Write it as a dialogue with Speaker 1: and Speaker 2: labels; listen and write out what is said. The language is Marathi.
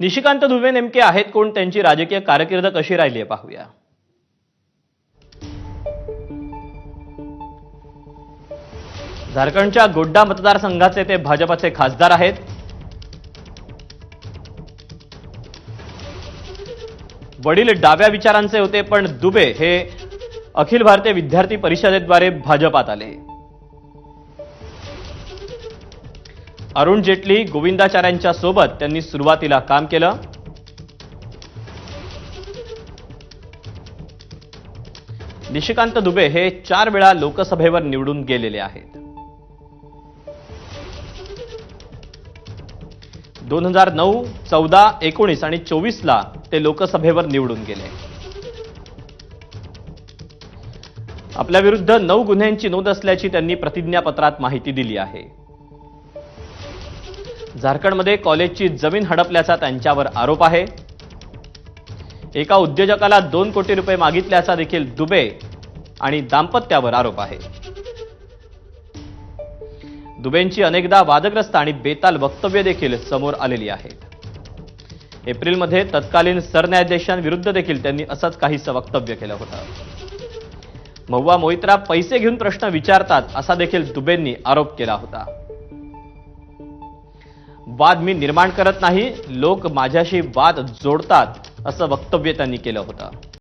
Speaker 1: निशिकांत दुबे नेमके आहेत कोण? त्यांची राजकीय कारकीर्द कशी राहिली आहे पाहूया. झारखंडच्या गोड्डा मतदारसंघाचे ते भाजपाचे खासदार आहेत. वडील डाव्या विचारांचे होते पण दुबे हे अखिल भारतीय विद्यार्थी परिषदेद्वारे भाजपात आले. अरुण जेटली गोविंदाचार्यांच्या सोबत त्यांनी सुरुवातीला काम केलं. निशिकांत दुबे हे चार वेळा लोकसभेवर निवडून गेलेले आहेत. दोन हजार नऊ चौदा एकोणीस आणि चोवीस ला ते लोकसभेवर निवडून गेले. आपल्या विरुद्ध नऊ गुन्ह्यांची नोंद असल्याची त्यांनी प्रतिज्ञापत्रात माहिती दिली आहे. झारखंडमध्ये कॉलेजची जमीन हडपल्याचा त्यांच्यावर आरोप आहे. एका उद्योजकाला दोन कोटी रुपये मागितल्याचा देखील दुबे आणि दाम्पत्यावर आरोप आहे. दुबेंची अनेकदा वादग्रस्त आणि बेताल वक्तव्य देखील समोर आलेली आहेत. एप्रिलमध्ये तत्कालीन सरन्यायाधीशांविरुद्ध देखील त्यांनी असंच काहीसं वक्तव्य केलं होतं. महुआ मोहित्रा पैसे घेऊन प्रश्न विचारतात असा देखील दुबेंनी आरोप केला होता. वाद मी निर्माण करत नाही लोक माझ्याशी वाद जोडतात असं वक्तव्य त्यांनी केलं होतं.